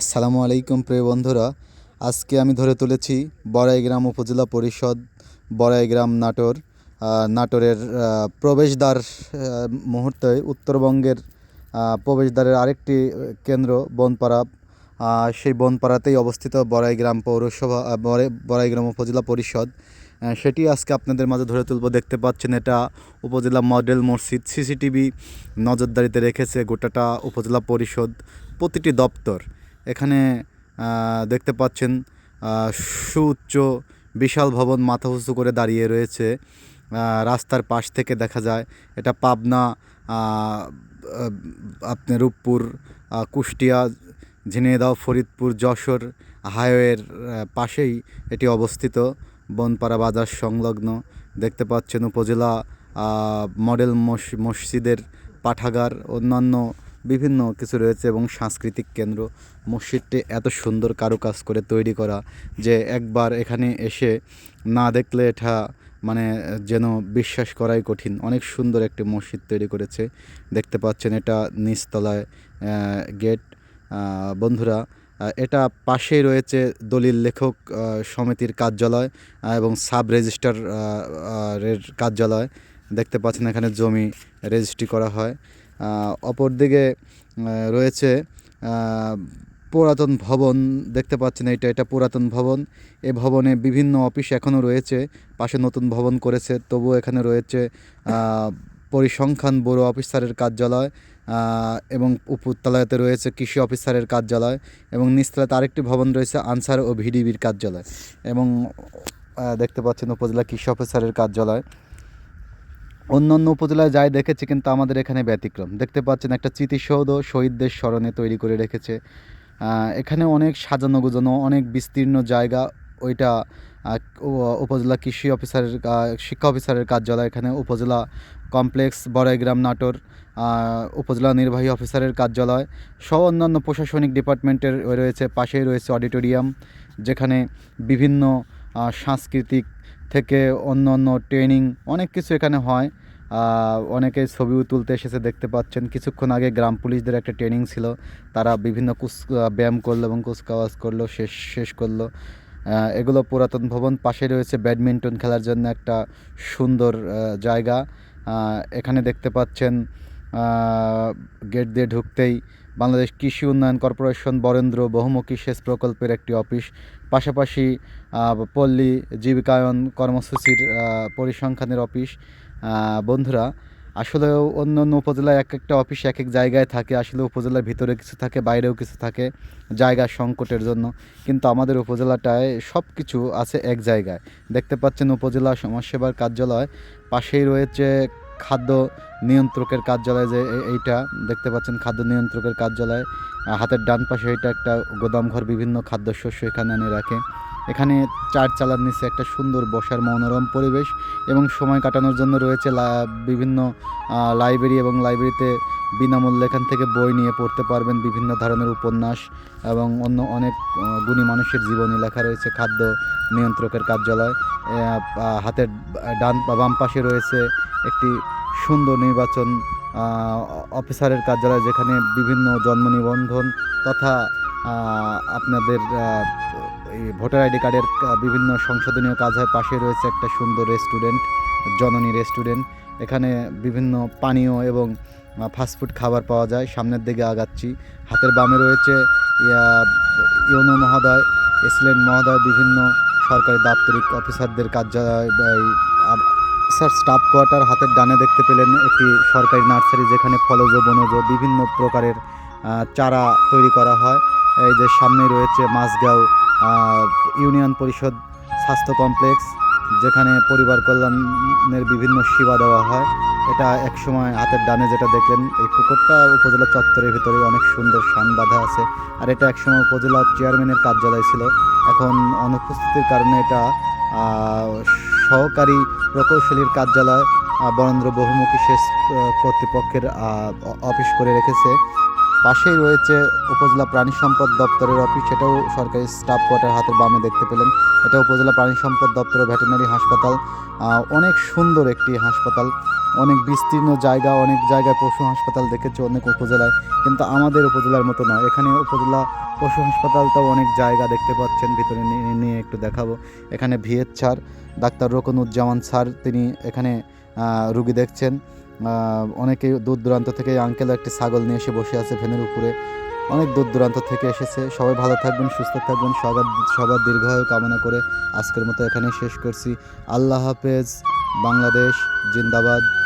আসসালামু আলাইকুম প্রিয় বন্ধুরা, আজকে আমি ধরে তুলেছি বড়াইগ্রাম উপজেলা পরিষদ বড়াইগ্রাম নাটোর নাটোরের প্রবেশদ্বার মুহূর্তে উত্তরবঙ্গের প্রবেশদ্বারের আরেকটি কেন্দ্র বনপাড়া সেই বনপাড়াতেই অবস্থিত বড়াইগ্রাম পৌরসভা বড়াইগ্রাম উপজেলা পরিষদ। সেটি আজকে আপনাদের মাঝে ধরে তুলব, দেখতে পাচ্ছেন এটা উপজেলা মডেল মসজিদ, সিসিটিভি নজরদারিতে রেখেছে গোটাটা উপজেলা পরিষদ, প্রতিটি দপ্তর। এখানে দেখতে পাচ্ছেন সুউচ্চ বিশাল ভবন মাথা উঁচু করে দাঁড়িয়ে রয়েছে। রাস্তার পাশ থেকে দেখা যায় এটা পাবনা আহ, আপনার রূপপুর কুষ্টিয়া ঝিনাইদহ ফরিদপুর যশোর হাইওয়ের পাশেই এটি অবস্থিত। বনপাড়া বাজার সংলগ্ন দেখতে পাচ্ছেন উপজেলা মডেল মস- মসজিদের পাঠাগার অন্যান্য বিভিন্ন কিছু রয়েছে এবং সাংস্কৃতিক কেন্দ্র। মসজিদটি এত সুন্দর কারুকাজ করে তৈরি করা যে একবার এখানে এসে না দেখলে এটা মানে যেন বিশ্বাস করাই কঠিন। অনেক সুন্দর একটি মসজিদ তৈরি করেছে। দেখতে পাচ্ছেন এটা নিচতলায় গেট। বন্ধুরা এটা পাশেই রয়েছে দলিল লেখক সমিতির কার্যালয় এবং সাব আহ, এর কার্যালয়। দেখতে পাচ্ছেন এখানে জমি রেজিস্ট্রি করা হয়। অপরদিকে রয়েছে পুরাতন ভবন, দেখতে পাচ্ছেন এটা এটা পুরাতন ভবন। এ ভবনে বিভিন্ন অফিস এখনও রয়েছে, পাশে নতুন ভবন করেছে, তবুও এখানে রয়েছে পরিসংখ্যান ব্যুরো অফিসারের কার্যালয় এবং উপরতলাতে রয়েছে কৃষি অফিসারের কার্যালয়, এবং নিচতলাতে আরেকটি ভবন রয়েছে, আনসার ও ভিডিবির কার্যালয়। এবং দেখতে পাচ্ছেন উপজেলা কৃষি অফিসারের কার্যালয়। অন্য অন্য উপজেলায় যাই দেখেছি কিন্তু আমাদের এখানে ব্যতিক্রম। দেখতে পাচ্ছেন একটা স্মৃতিসৌধ শহীদদের স্মরণে তৈরি করে রেখেছে। এখানে অনেক সাজানো গোজানো অনেক বিস্তীর্ণ জায়গা। ওইটা উপজেলা কৃষি অফিসারের শিক্ষা অফিসারের কার্যালয় এখানে, উপজেলা কমপ্লেক্স, বড়াইগ্রাম নাটোর উপজেলা নির্বাহী অফিসারের কার্যালয় সহ অন্যান্য প্রশাসনিক ডিপার্টমেন্টের রয়েছে, পাশেই রয়েছে অডিটোরিয়াম, যেখানে বিভিন্ন সাংস্কৃতিক থেকে অন্য অন্য ট্রেনিং অনেক কিছু এখানে হয়। অনেকে ছবিও তুলতে এসেছে, দেখতে পাচ্ছেন। কিছুক্ষণ আগে গ্রাম পুলিশদের একটা ট্রেনিং ছিল। তারা বিভিন্ন কুচ ব্যায়াম করল এবং কুচকাওয়াজ করল, শেষ শেষ করল। এগুলো পুরাতন ভবন। পাশে রয়েছে ব্যাডমিন্টন খেলার জন্য একটা সুন্দর জায়গা। এখানে দেখতে পাচ্ছেন গেট দিয়ে ঢুকতেই বাংলাদেশ কৃষি উন্নয়ন কর্পোরেশন বরেন্দ্র বহুমুখী সেচ প্রকল্পের একটি অফিস। পাশাপাশি পল্লী জীবিকায়ন কর্মসূচির পরিসংখ্যানের অফিস। বন্ধুরা আসলেও অন্য অন্য উপজেলায় এক একটা অফিস এক এক জায়গায় থাকে। আসলে উপজেলার ভিতরে কিছু থাকে, বাইরেও কিছু থাকে জায়গার সংকটের জন্য। কিন্তু আমাদের উপজেলাটায় সব কিছু আছে এক জায়গায়। দেখতে পাচ্ছেন উপজেলা সমাজসেবার কার্যালয়। পাশেই রয়েছে খাদ্য নিয়ন্ত্রকের কার্যালয় যে এইটা, দেখতে পাচ্ছেন খাদ্য নিয়ন্ত্রকের কার্যালয়। হাতের ডান পাশে এটা একটা গোদামঘর বিভিন্ন খাদ্যশস্য এখানে এনে রাখে। এখানে চার চালার নিচে একটা সুন্দর বসার মনোরম পরিবেশ এবং সময় কাটানোর জন্য রয়েছে বিভিন্ন লাইব্রেরি এবং লাইব্রেরিতে বিনামূল্যে এখান থেকে বই নিয়ে পড়তে পারবেন বিভিন্ন ধরনের উপন্যাস এবং অন্য অনেক গুণী মানুষের জীবনী লেখা রয়েছে, খাদ্য নিয়ন্ত্রকের কার্যালয়। হাতের ডান বাম পাশে রয়েছে একটি সুন্দর নির্বাচন অফিসারের কার্যালয় যেখানে বিভিন্ন জন্ম নিবন্ধন তথা আপনাদের ভোটার আইডি কার্ডের বিভিন্ন সংশোধনীয় কাজ হয়। পাশে রয়েছে একটা সুন্দর রেস্টুরেন্ট, জননী রেস্টুরেন্ট। এখানে বিভিন্ন পানীয় এবং ফাস্টফুড খাবার পাওয়া যায়। সামনের দিকে আগাচ্ছি। হাতের বামে রয়েছে ইয়া, ইউনো মহোদয় এসিলেন্ট মহোদয় বিভিন্ন সরকারি দাপ্তরিক অফিসারদের কার্যালয় স্যার স্টাফ কোয়ার্টার হাতের ডানে দেখতে পেলেন একটি সরকারি নার্সারি যেখানে ফলজ বনজ বিভিন্ন প্রকারের চারা তৈরি করা হয়। এই যে সামনে রয়েছে মাঝগাঁও ইউনিয়ন পরিষদ স্বাস্থ্য কমপ্লেক্স যেখানে পরিবার কল্যাণের বিভিন্ন সেবা দেওয়া হয়। এটা একসময় হাতের ডানে যেটা দেখলেন, এই পুকুরটা উপজেলা চত্বরের ভিতরে অনেক সুন্দর শান বাঁধা আছে। আর এটা একসময় উপজেলা চেয়ারম্যানের কার্যালয় ছিল। এখন অনুপস্থিতির কারণে এটা সহকারী প্রকৌশলীর কার্যালয় বরেন্দ্র বহুমুখী সেচ কর্তৃপক্ষের অফিস করে রেখেছে। পাশেই রয়েছে উপজেলা প্রাণী সম্পদ দপ্তরের অফিস সেটাও সরকারি স্টাফ কোয়ার্টার হাতের বামে দেখতে পেলেন। এটা উপজেলা প্রাণী সম্পদ দপ্তর ও ভেটেরিনারি হাসপাতাল। অনেক সুন্দর একটি হাসপাতাল। অনেক বিস্তীর্ণ জায়গা, অনেক জায়গায় পশু হাসপাতাল দেখেছি অনেক উপজেলায়। কিন্তু আমাদের উপজেলার মতো নয়। এখানে উপজেলা পশু হাসপাতালটাও অনেক জায়গা দেখতে পাচ্ছেন। ভিতরে নিয়ে একটু দেখাবো। এখানে ভিএচ স্যার, ডাক্তার রকনুজ্জামান স্যার, তিনি এখানে রুগী দেখছেন। আহ, অনেকে দূর দূরান্ত থেকে আঙ্কেল একটি ছাগল নিয়ে এসে বসে আছে ভেনের উপরে। অনেক দূর দূরান্ত থেকে এসেছে। সবাই ভালো থাকবেন সুস্থ থাকবেন। সবার সবার দীর্ঘায়ু কামনা করে আজকের মতো এখানে শেষ করছি। আল্লাহ হাফেজ বাংলাদেশ জিন্দাবাদ।